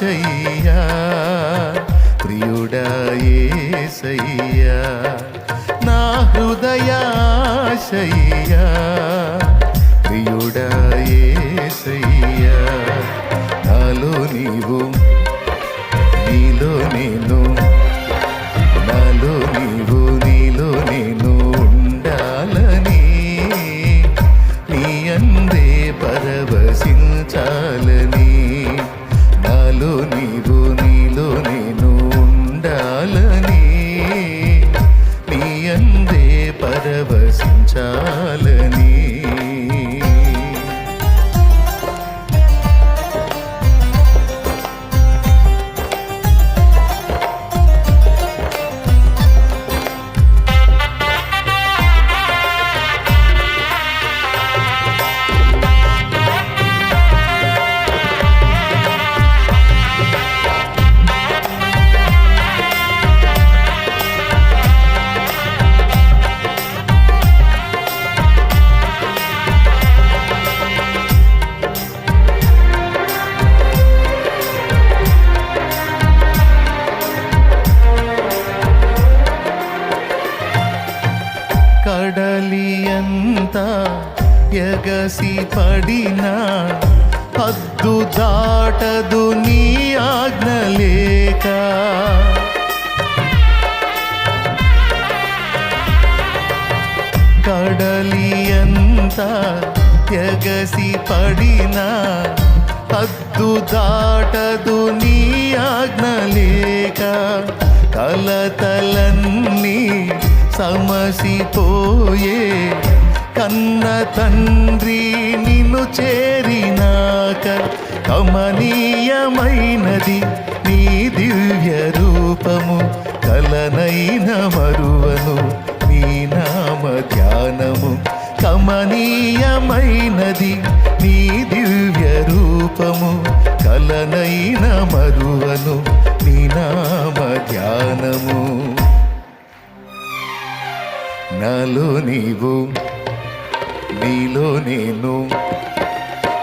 హృదయాశయ్యా ప్రియుడా యేసయ్యా నా హృదయాశయ్యా. హద్దు దాటదు నీ ఆజ్ఞ లేక. కడలియంత ఎగసి పడిన హద్దు దాటదు నీ ఆజ్ఞ లేక. కలతలన్నీ సమసిపోయే కన్న తండ్రి నిన్ను చేరినాక కమనీయమైనది నీ దివ్య రూపము కలనైన మరువను నీ నామ ధ్యానము. కమనీయమైనది నీ దివ్య రూపము కలనైన మరువను నీ నామ ధ్యానము. నాలో నీవు నీలో నేను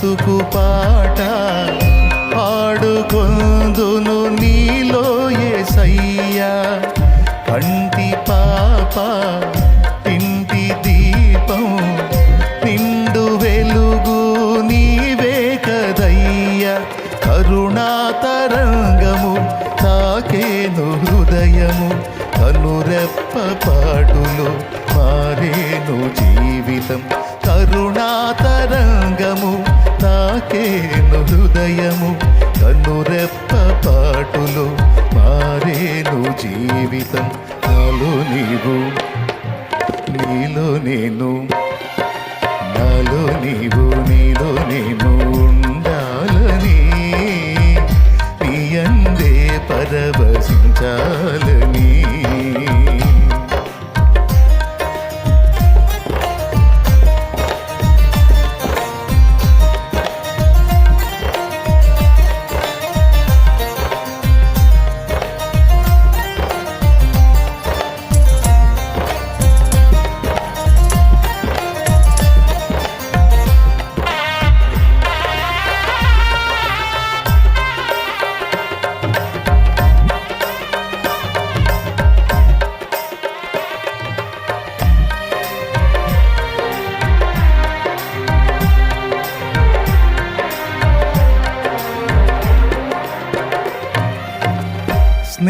బ్రతుకు పాట పాడుకొందును నీలో ఏసయ్యా. కంటి పాప మారేను హృదయము కన్నురెప్ప పాటులు మారేను జీవితం. నాలో నీవు నీలో నేను నాలో నీవు నీలో నేను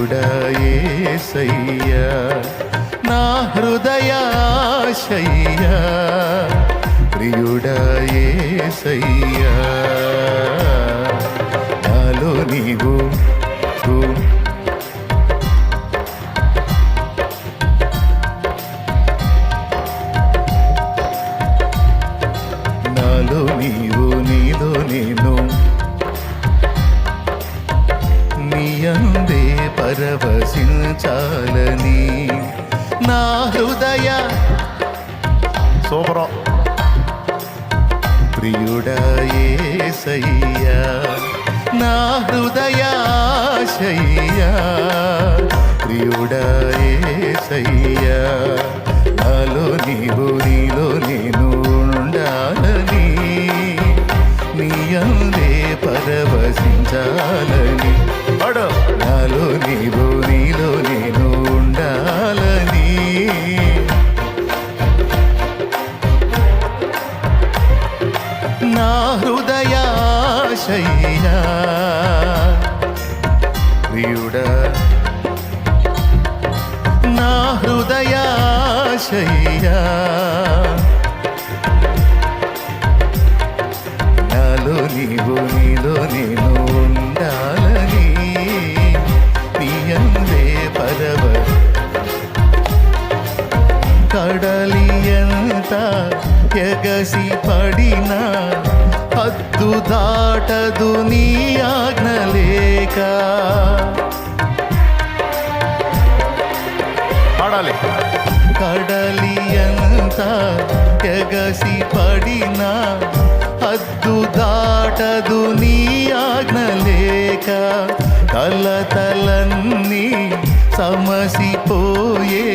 ప్రియుడయేసయ్యా నా హృదయాశయ్యా. ప్రియుడయేసయ్యా నాలో నీవు నీలో నేను ఉండాలి. ఎగసి పడిన హద్దు దాటదు నీ ఆజ్ఞలేక కలతలన్నీ సమసిపోయే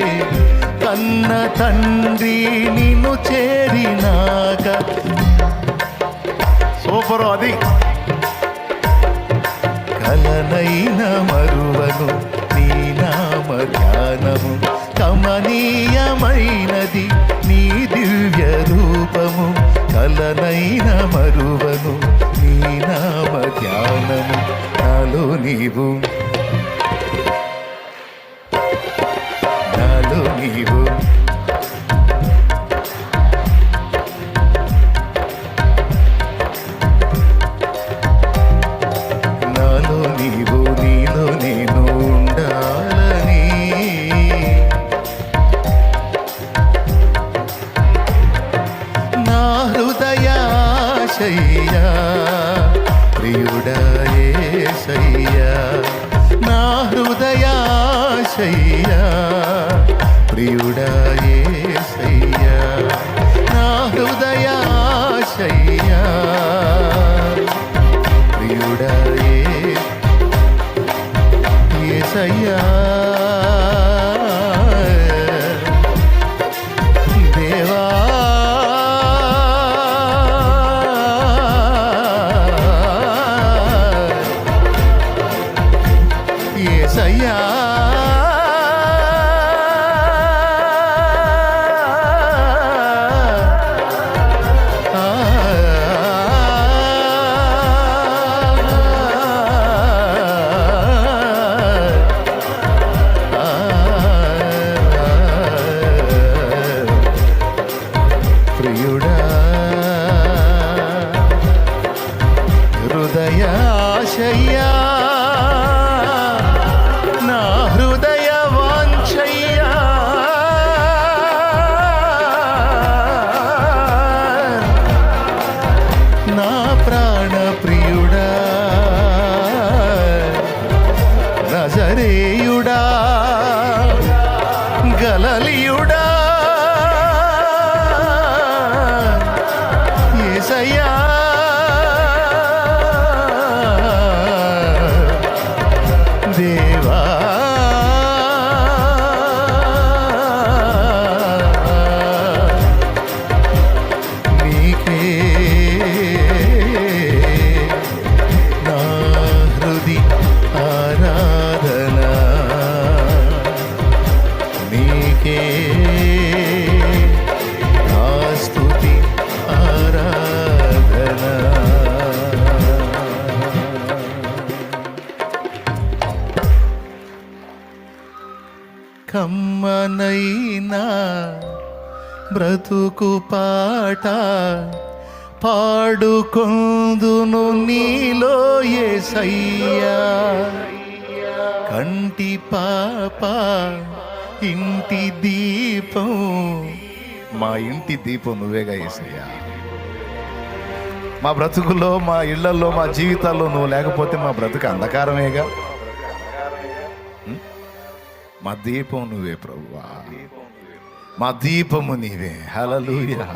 కన్న తండ్రి నిన్ను చేరినాక. సూపర్ అది. కలనైన మరువను నీ నామ ధ్యానము కమనీయమైనది నీ దివ్య రూపము కలనైన మరువను నీ నామ ధ్యానము నాలో నీవు. నాలో నీవు. ప్రియుడా ఏసయ్యా. పాట పాడుకొందును నీలో ఏసయ్యా. కంటి పాప ఇంటి దీపం. మా ఇంటి దీపం నువ్వేగా ఏసయ్యా. మా బ్రతుకులో మా ఇళ్ళలో మా జీవితాల్లో నువ్వు లేకపోతే మా బ్రతుకు అంధకారమేగా? మా దీపం నువ్వే ప్రభువా మా దీపము నీవే. హలలుయా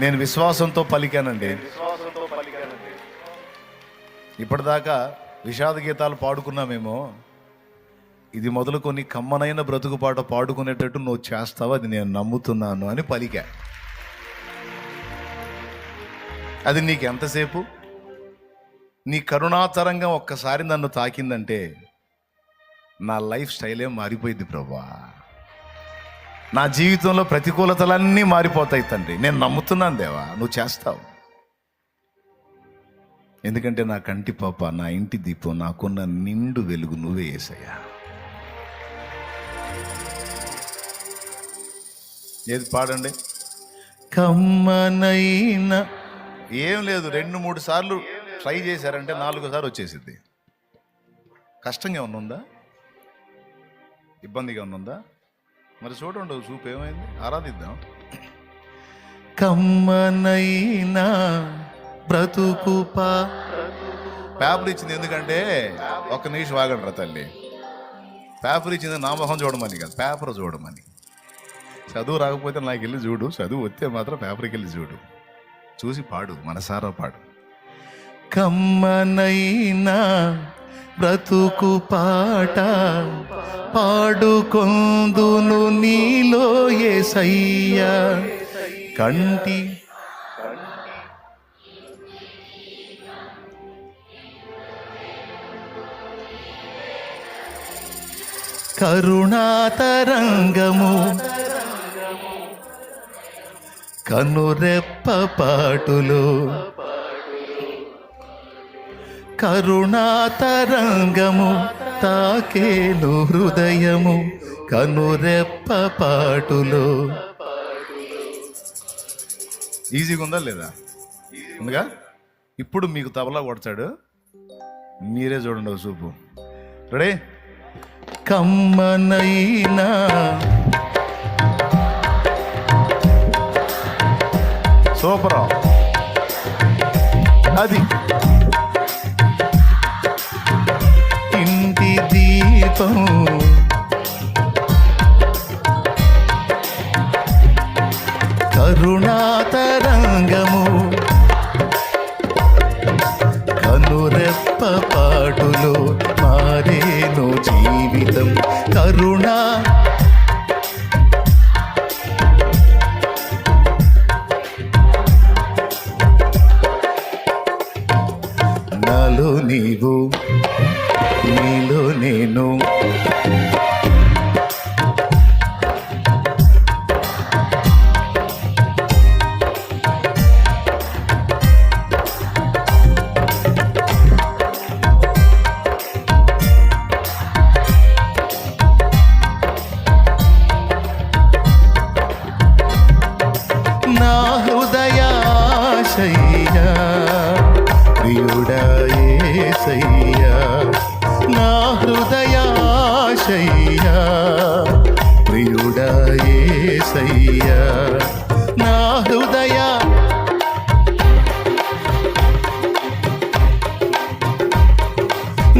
నేను విశ్వాసంతో పలికానండి. ఇప్పటిదాకా విషాద గీతాలు పాడుకున్నామేమో ఇది మొదలుకొని కమ్మనైన బ్రతుకు పాట పాడుకునేటట్టు నువ్వు చేస్తావు? అది నేను నమ్ముతున్నాను అని పలికా. అది నీకు ఎంతసేపు? నీ కరుణాతరంగా ఒక్కసారి నన్ను తాకిందంటే నా లైఫ్ స్టైలే మారిపోయింది ప్రభా. నా జీవితంలో ప్రతికూలతలన్నీ మారిపోతాయి తండ్రి. నేను నమ్ముతున్నాను దేవా నువ్వు చేస్తావు. ఎందుకంటే నా కంటి పాప నా ఇంటి దీపం నాకున్న నిండు వెలుగు నువ్వే వేసయ్యా ఏది పాడండి? కమ్మనైన ఏం లేదు రెండు మూడు సార్లు ట్రై చేశారంటే నాలుగు సార్లు వచ్చేసింది కష్టంగా ఉన్నుందా ఉందా? ఇబ్బందిగా ఉన్నుందా ఉందా? మరి చూడండి చూపు ఏమైంది? ఆరాధిద్దాం. కమ్మనైనా బ్రతుకు పేపర్ ఇచ్చింది ఎందుకంటే ఒక్క నిమిషం ఆగండి తల్లి. పేపర్ ఇచ్చింది నా మొహం చూడమని కాదు పేపర్ చూడమని. చదువు రాకపోతే నాకు వెళ్ళి చూడు చదువు వస్తే మాత్రం పేపర్కి వెళ్ళి చూడు. చూసి పాడు మనసారా పాడు. కమ్మనైనా బ్రతుకు పాట పాడుకొందును నీలో ఏసయ్యా. కంటి కరుణాతరంగము కనురెప్ప పాటులు కరుణాతరంగము తాకేను హృదయము కనురెప్ప పాటులు. ఈజీగా ఉందా లేదా? ఉందిగా? ఇప్పుడు మీకు తబలా కొడతాడు. మీరే చూడండి చూపు. రెడీ? కమ్మనైనా. సూపర్. అది. దీపం కరుణాతరంగము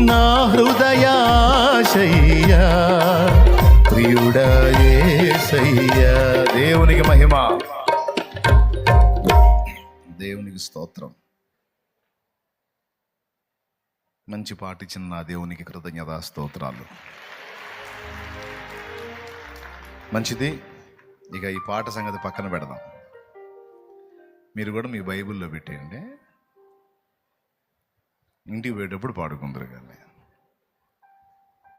నా హృదయాశయ్యా. ప్రియుడయేసయ్యా దేవునికి మహిమ. దేవునికి స్తోత్రం. మంచి పాట ఇచ్చిన నా దేవునికి కృతజ్ఞత స్తోత్రాలు. మంచిది ఇక ఈ పాట సంగతి పక్కన పెడదాం. మీరు కూడా మీ బైబిల్లో పెట్టేయండి. ఇంటికి పోయేటప్పుడు పాడుకుందరు కానీ